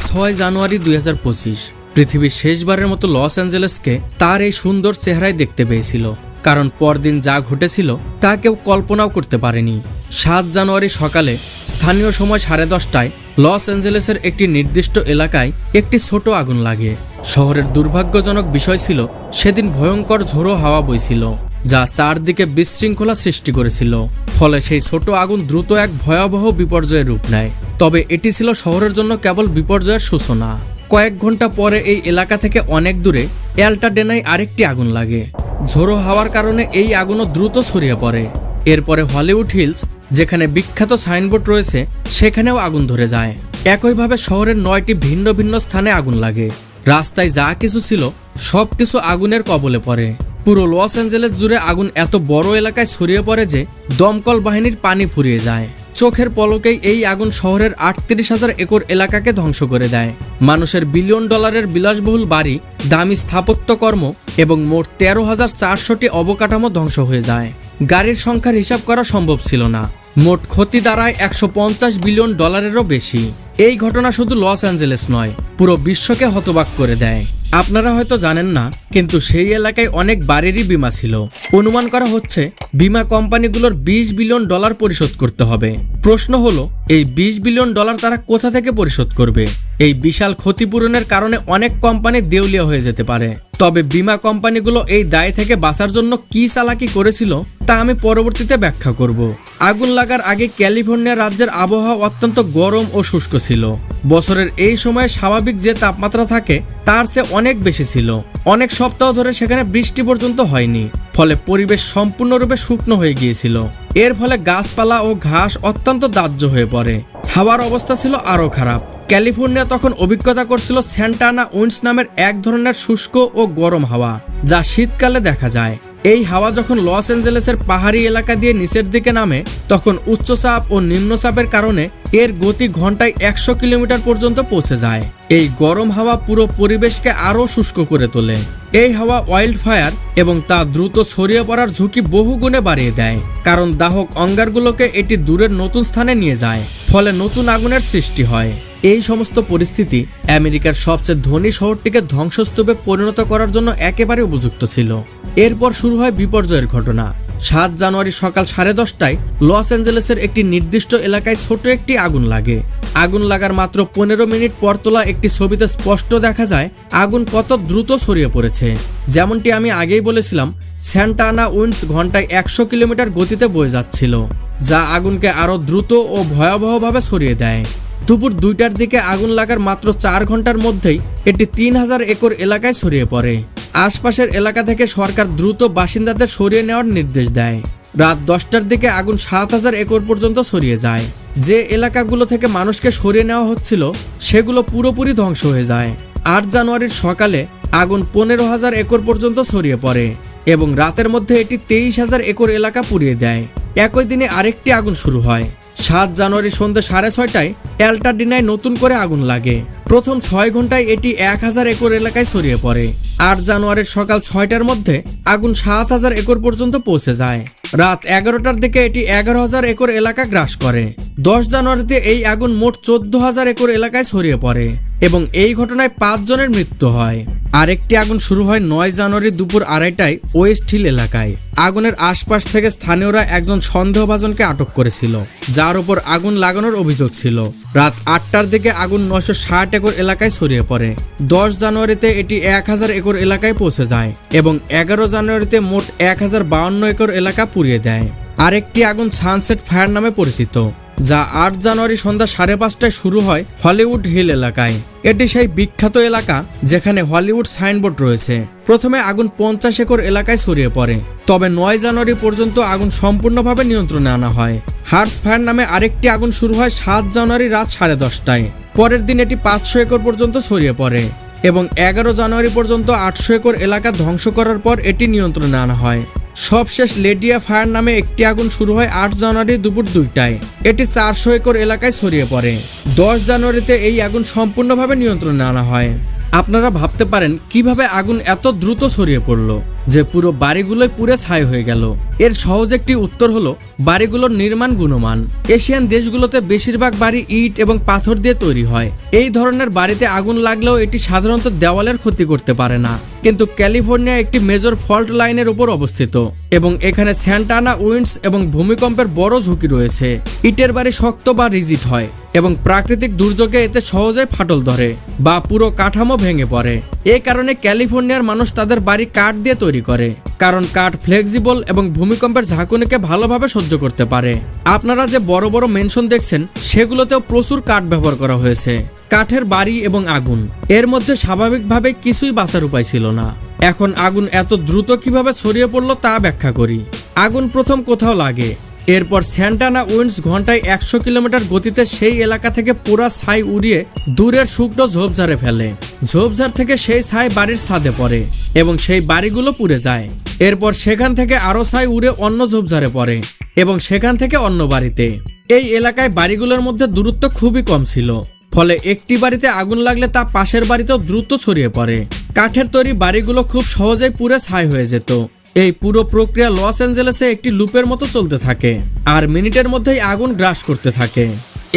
ছয় জানুয়ারি দুই হাজার পঁচিশ, পৃথিবীর শেষবারের মতো লস অ্যাঞ্জেলেসকে তার এই সুন্দর চেহারায় দেখতে পেয়েছিল। কারণ পরদিন যা ঘটেছিল, তা কেউ কল্পনাও করতে পারেনি। সাত জানুয়ারি সকালে স্থানীয় সময় সাড়ে দশটায় লস অ্যাঞ্জেলেসের একটি নির্দিষ্ট এলাকায় একটি ছোট আগুন লাগে। শহরের দুর্ভাগ্যজনক বিষয় ছিল, সেদিন ভয়ঙ্কর ঝোড়ো হাওয়া বইছিল। যা চারদিকে বিশৃঙ্খলা সৃষ্টি করেছিল। ফলে সেই ছোট আগুন দ্রুত এক ভয়াবহ বিপর্যয়ের রূপ নেয়। তবে এটি ছিল শহরের জন্য কেবল বিপর্যয়ের সূচনা। কয়েক ঘণ্টা পরে এই এলাকা থেকে অনেক দূরে অ্যাল্টাডেনায় আরেকটি আগুন লাগে। ঝোড়ো হাওয়ার কারণে এই আগুনও দ্রুত ছড়িয়ে পড়ে। এরপরে হলিউড হিলস, যেখানে বিখ্যাত সাইনবোর্ড রয়েছে, সেখানেও আগুন ধরে যায়। একইভাবে শহরের নয়টি ভিন্ন ভিন্ন স্থানে আগুন লাগে। রাস্তায় যা কিছু ছিল সব কিছু আগুনের কবলে পড়ে। পুরো লস অ্যাঞ্জেলেস জুড়ে আগুন এত বড় এলাকায় ছড়িয়ে পড়ে যে দমকল বাহিনীর পানি ফুরিয়ে যায়। চোখের পলকেই এই আগুন শহরের আটত্রিশ হাজার একর এলাকাকে ধ্বংস করে দেয়। মানুষের বিলিয়ন ডলারের বিলাসবহুল বাড়ি, দামি স্থাপত্যকর্ম এবং মোট তেরো হাজার চারশোটি অবকাঠামো ধ্বংস হয়ে যায়। গাড়ির সংখ্যার হিসাব করা সম্ভব ছিল না। মোট ক্ষতি দাঁড়ায় একশো পঞ্চাশ বিলিয়ন ডলারেরও বেশি। এই ঘটনা শুধু লস অ্যাঞ্জেলেস নয়, পুরো বিশ্বকে হতবাক করে দেয়। আপনারা হয়তো জানেন না, কিন্তু সেই এলাকায় অনেক বাড়িরই বিমা ছিল। অনুমান করা হচ্ছে, বিমা কোম্পানিগুলোর বিশ বিলিয়ন ডলার পরিশোধ করতে হবে। প্রশ্ন হলো, এই বিশ বিলিয়ন ডলার তারা কোথা থেকে পরিশোধ করবে? এই বিশাল ক্ষতিপূরণের কারণে অনেক কোম্পানি দেউলিয়া হয়ে যেতে পারে। তবে বিমা কোম্পানিগুলো এই দায় থেকে বাঁচার জন্য কি চালাকি করেছিল তা আমি পরবর্তীতে ব্যাখ্যা করব। আগুন লাগার আগে ক্যালিফোর্নিয়া রাজ্যের আবহাওয়া অত্যন্ত গরম ও শুষ্ক ছিল। বছরের এই সময়ে স্বাভাবিক যে তাপমাত্রা থাকে, তার চেয়ে অনেক বেশি ছিল। অনেক সপ্তাহ ধরে সেখানে বৃষ্টি পর্যন্ত হয়নি, ফলে পরিবেশ সম্পূর্ণরূপে শুকনো হয়ে গিয়েছিল। এর ফলে গাছপালা ও ঘাস অত্যন্ত দাহ্য হয়ে পড়ে। হাওয়ার অবস্থা ছিল আরও খারাপ। ক্যালিফোর্নিয়া তখন অভিজ্ঞতা করছিল স্যান্টানা উইন্স নামের এক ধরনের শুষ্ক ও গরম হাওয়া, যা শীতকালে দেখা যায়। এই হাওয়া যখন লস অ্যাঞ্জেলেসের পাহাড়ি এলাকা দিয়ে নিচের দিকে নামে, তখন উচ্চচাপ ও নিম্নচাপের কারণে এর গতি ঘন্টায় একশো কিলোমিটার পর্যন্ত পৌঁছে যায়। এই গরম হাওয়া পুরো পরিবেশকে আরও শুষ্ক করে তোলে। এই হাওয়া ওয়াইল্ড ফায়ার এবং তা দ্রুত ছড়িয়ে পড়ার ঝুঁকি বহু গুণে বাড়িয়ে দেয়, কারণ দাহক অঙ্গারগুলোকে এটি দূরের নতুন স্থানে নিয়ে যায়, ফলে নতুন আগুনের সৃষ্টি হয়। এই সমস্ত পরিস্থিতি আমেরিকার সবচেয়ে ধনী শহরটিকে ধ্বংসস্তূপে পরিণত করার জন্য একেবারে উপযুক্ত ছিল। এরপর শুরু হয় বিপর্যয়ের ঘটনা। সাত জানুয়ারি সকাল সাড়ে দশটায় লস অ্যাঞ্জেলেসের একটি নির্দিষ্ট এলাকায় ছোট একটি আগুন লাগে। আগুন লাগার মাত্র পনেরো মিনিট পর তোলা একটি ছবিতে স্পষ্ট দেখা যায়, আগুন কত দ্রুত ছড়িয়ে পড়েছে। যেমনটি আমি আগেই বলেছিলাম, স্যান্টানা উইন্ডস ঘন্টায় একশো কিলোমিটার গতিতে বয়ে যাচ্ছিল, যা আগুনকে আরও দ্রুত ও ভয়াবহভাবে ছড়িয়ে দেয়। দুপুর দুইটার দিকে আগুন লাগার মাত্র চার ঘণ্টার মধ্যেই এটি তিন হাজার একর এলাকায় ছড়িয়ে পড়ে। আশপাশের এলাকা থেকে সরকার দ্রুত বাসিন্দাদের সরিয়ে নেওয়ার নির্দেশ দেয়। রাত দশটার দিকে আগুন সাত হাজার একর পর্যন্ত ছড়িয়ে যায়। যে এলাকাগুলো থেকে মানুষকে সরিয়ে নেওয়া হচ্ছিল, সেগুলো পুরোপুরি ধ্বংস হয়ে যায়। আট জানুয়ারির সকালে আগুন পনেরো হাজার একর পর্যন্ত ছড়িয়ে পড়ে এবং রাতের মধ্যে এটি তেইশ হাজার একর এলাকা পুড়িয়ে দেয়। একই দিনে আরেকটি আগুন শুরু হয়। সাত জানুয়ারি সন্ধ্যে সাড়ে ছয়টায় এল্টাডিনায় নতুন করে আগুন লাগে। প্রথম ছয় ঘন্টায় এটি এক হাজার একর এলাকায় ছড়িয়ে পড়ে। আট জানুয়ারির সকাল ছয়টার মধ্যে আগুন সাত হাজার একর পর্যন্ত পৌঁছে যায়। রাত এগারোটার দিকে এটি এগারো হাজার একর এলাকা গ্রাস করে। দশ জানুয়ারিতে এই আগুন মোট চোদ্দ হাজার একর এলাকায় ছড়িয়ে পড়ে। এবং এই ঘটনায় পাঁচ জনের মৃত্যু হয়। আরেকটি আগুন শুরু হয় নয় জানুয়ারি দুপুর আড়াইটায় ওয়েস্ট হিল এলাকায়। আগুনের আশপাশ থেকে স্থানীয়রা একজন সন্দেহভাজনকে আটক করেছিল, যার উপর আগুন লাগানোর অভিযোগ ছিল। রাত আটটার দিকে আগুন নয়শো ষাট একর এলাকায় ছড়িয়ে পড়ে। দশ জানুয়ারিতে এটি এক হাজার একর এলাকায় পৌঁছে যায় এবং এগারো জানুয়ারিতে মোট এক হাজার বাউন্ন একর এলাকা পুড়িয়ে দেয়। আরেকটি আগুন সানসেট ফায়ার নামে পরিচিত। যা আট জানুয়ারি সন্ধ্যা সাড়ে পাঁচটায় শুরু হয় হলিউড হিল এলাকায়। এটি সেই বিখ্যাত এলাকা যেখানে হলিউড সাইনবোর্ড রয়েছে। প্রথমে আগুন পঞ্চাশ একর এলাকায় ছড়িয়ে পড়ে। তবে নয় জানুয়ারি পর্যন্ত আগুন সম্পূর্ণভাবে নিয়ন্ত্রণে আনা হয়। হার্স ফায়ার নামে আরেকটি আগুন শুরু হয় সাত জানুয়ারি রাত সাড়ে দশটায়। পরের দিন এটি পাঁচশো একর পর্যন্ত ছড়িয়ে পড়ে এবং এগারো জানুয়ারি পর্যন্ত আটশো একর এলাকা ধ্বংস করার পর এটি নিয়ন্ত্রণে আনা হয়। সবশেষ লেডিয়া ফায়ার নামে একটি আগুন শুরু হয় আট জানুয়ারি দুপুর দুইটায়। এটি চারশো একর এলাকায় ছড়িয়ে পড়ে। দশ জানুয়ারিতে এই আগুন সম্পূর্ণভাবে নিয়ন্ত্রণে আনা হয়। আপনারা ভাবতে পারেন কীভাবে আগুন এত দ্রুত ছড়িয়ে পড়ল। যে পুরো বাড়িগুলোই পুরে ছাই হয়ে গেল। এর সহজ একটি উত্তর হলো, বাড়িগুলোর নির্মাণ গুণমান। এশিয়ান দেশগুলোতে বেশিরভাগ বাড়ি ইট এবং পাথর দিয়ে তৈরি হয়। এই ধরনের বাড়িতে আগুন লাগলেও এটি সাধারণত দেওয়ালের ক্ষতি করতে পারে না। কিন্তু ক্যালিফোর্নিয়া একটি মেজর ফল্ট লাইনের উপর অবস্থিত এবং এখানে স্যান্টানা উইন্ডস এবং ভূমিকম্পের বড় ঝুঁকি রয়েছে। ইটের বাড়ি শক্ত বা রিজিট হয় এবং প্রাকৃতিক দুর্যোগে এতে সহজে ফাটল ধরে বা পুরো কাঠামো ভেঙে পড়ে। এই কারণে ক্যালিফোর্নিয়ার মানুষ তাদের বাড়ি কাঠ দিয়ে তৈরি করে, কারণ কাঠ ফ্লেক্সিবল এবং ভূমিকম্পের ঝাঁকুনিকে ভালোভাবে সহ্য করতে পারে। আপনারা যে বড় বড় মেনশন দেখছেন, সেগুলোতেও প্রচুর কাঠ ব্যবহার করা হয়েছে, কাঠের বাড়ি এবং আগুন। এর মধ্যে স্বাভাবিকভাবে কিছুই বাঁচার উপায় ছিল না। এখন আগুন এত দ্রুত কীভাবে ছড়িয়ে পড়ল তা ব্যাখ্যা করি। আগুন প্রথম কোথাও লাগে এরপর স্যান্টানা উইন্ডস ঘন্টায় একশো কিলোমিটার গতিতে সেই এলাকা থেকে পুরা ছাই উড়িয়ে দূরের শুকনো ঝোপঝাড়ে ফেলে। ঝোপঝাড় থেকে সেই ছাই বাড়ির ছাদে পড়ে এবং সেই বাড়িগুলো পুড়ে যায়। এরপর সেখান থেকে আরও ছাই উড়ে অন্য ঝোপঝাড়ে পড়ে এবং সেখান থেকে অন্য বাড়িতে। এই এলাকায় বাড়িগুলোর মধ্যে দূরত্ব খুবই কম ছিল, ফলে একটি বাড়িতে আগুন লাগলে তা পাশের বাড়িতেও দ্রুত ছড়িয়ে পড়ে। কাঠের তৈরি বাড়িগুলো খুব সহজেই পুরে ছাই হয়ে যেত। এই পুরো প্রক্রিয়া লস অ্যাঞ্জেলেসে একটি লুপের মতো চলতে থাকে আর মিনিটের মধ্যেই আগুন গ্রাস করতে থাকে।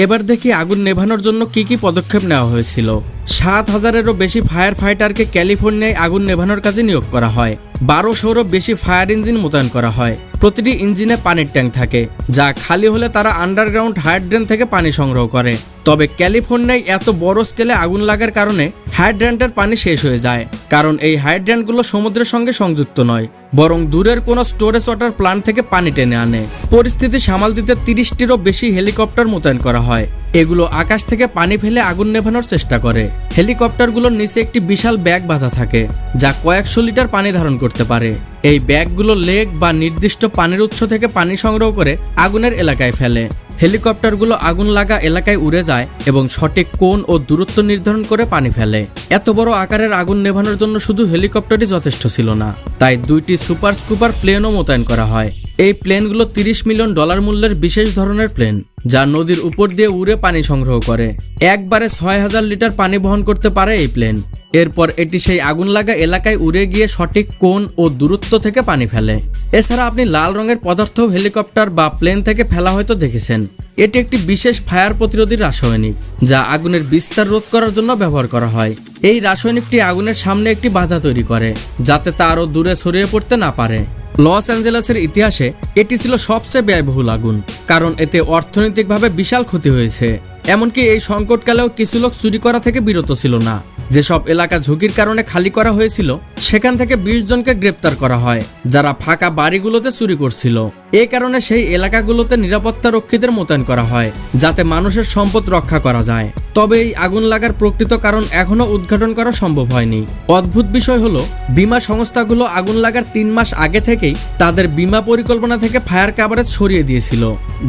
এবার দেখি আগুন নেভানোর জন্য কি কি পদক্ষেপ নেওয়া হয়েছিল। সাত হাজারেরও বেশি ফায়ার ফাইটারকে ক্যালিফোর্নিয়ায় আগুন নেভানোর কাজে নিয়োগ করা হয়। বারোশোরও বেশি ফায়ার ইঞ্জিন মোতায়েন করা হয়। প্রতিটি ইঞ্জিনে পানির ট্যাঙ্ক থাকে, যা খালি হলে তারা আন্ডারগ্রাউন্ড হাইড্রেন থেকে পানি সংগ্রহ করে। তবে ক্যালিফোর্নিয়ায় এত বড় স্কেলে আগুন লাগার কারণে হাইড্রেন্টের পানি শেষ হয়ে যায়। কারণ এই হাইড্রেন্টগুলো সমুদ্রের সঙ্গে সংযুক্ত নয়, বরং দূরের কোনো স্টোরেজ ওয়াটার প্ল্যান্ট থেকে পানি টেনে আনে। পরিস্থিতি সামাল দিতে তিরিশটিরও বেশি হেলিকপ্টার মোতায়েন করা হয়। এগুলো আকাশ থেকে পানি ফেলে আগুন নেভানোর চেষ্টা করে। হেলিকপ্টারগুলোর নিচে একটি বিশাল ব্যাগ বাঁধা থাকে, যা কয়েকশো লিটার পানি ধারণ করতে পারে। এই ব্যাগগুলো লেক বা নির্দিষ্ট পানির উৎস থেকে পানি সংগ্রহ করে আগুনের এলাকায় ফেলে। হেলিকপ্টারগুলো আগুন লাগা এলাকায় উড়ে যায় এবং সঠিক কোণ ও দূরত্ব নির্ধারণ করে পানি ফেলে। এত বড় আকারের আগুন নেভানোর জন্য শুধু হেলিকপ্টারই যথেষ্ট ছিল না। তাই দুইটি সুপার স্কুপার প্লেনও মোতায়েন করা হয়। এই প্লেনগুলো তিরিশ মিলিয়ন ডলার মূল্যের বিশেষ ধরনের প্লেন, যা নদীর উপর দিয়ে উড়ে পানি সংগ্রহ করে। একবারে ছয় হাজার লিটার পানি বহন করতে পারে এই প্লেন। এরপর এটি সেই আগুন লাগা এলাকায় উড়ে গিয়ে সঠিক কোণ ও দূরত্ব থেকে পানি ফেলে। এছাড়া আপনি লাল রঙের পদার্থ, হেলিকপ্টার বা প্লেন থেকে ফেলা হয়তো দেখেছেন। এটি একটি বিশেষ ফায়ার প্রতিরোধী রাসায়নিক, যা আগুনের বিস্তার রোধ করার জন্য ব্যবহার করা হয়। এই রাসায়নিকটি আগুনের সামনে একটি বাধা তৈরি করে, যাতে তা আরও দূরে ছড়িয়ে পড়তে না পারে। লস অ্যাঞ্জেলেসের ইতিহাসে এটি ছিল সবচেয়ে ব্যয়বহুল আগুন, কারণ এতে অর্থনৈতিকভাবে বিশাল ক্ষতি হয়েছে। এমনকি এই সংকটকালেও কিছু লোক চুরি করা থেকে বিরত ছিল না। যেসব এলাকা ঝুঁকির কারণে খালি করা হয়েছিল, সেখান থেকে বিশ জনকে গ্রেপ্তার করা হয়, যারা ফাঁকা বাড়িগুলোতে চুরি করছিল। এ কারণে সেই এলাকাগুলোতে নিরাপত্তা রক্ষীদের মোতায়েন করা হয়, যাতে মানুষের সম্পদ রক্ষা করা যায়। তবে এই আগুন লাগার প্রকৃত কারণ এখনও উদ্ঘাটন করা সম্ভব হয়নি। অদ্ভুত বিষয় হলো, বিমা সংস্থাগুলো আগুন লাগার তিন মাস আগে থেকেই তাদের বিমা পরিকল্পনা থেকে ফায়ার কাভারেজ সরিয়ে দিয়েছিল।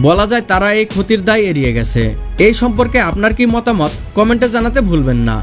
বলা যায় তারা এই ক্ষতির দায় এড়িয়ে গেছে। এই সম্পর্কে আপনার কি মতামত? কমেন্টে জানাতে ভুলবেন না।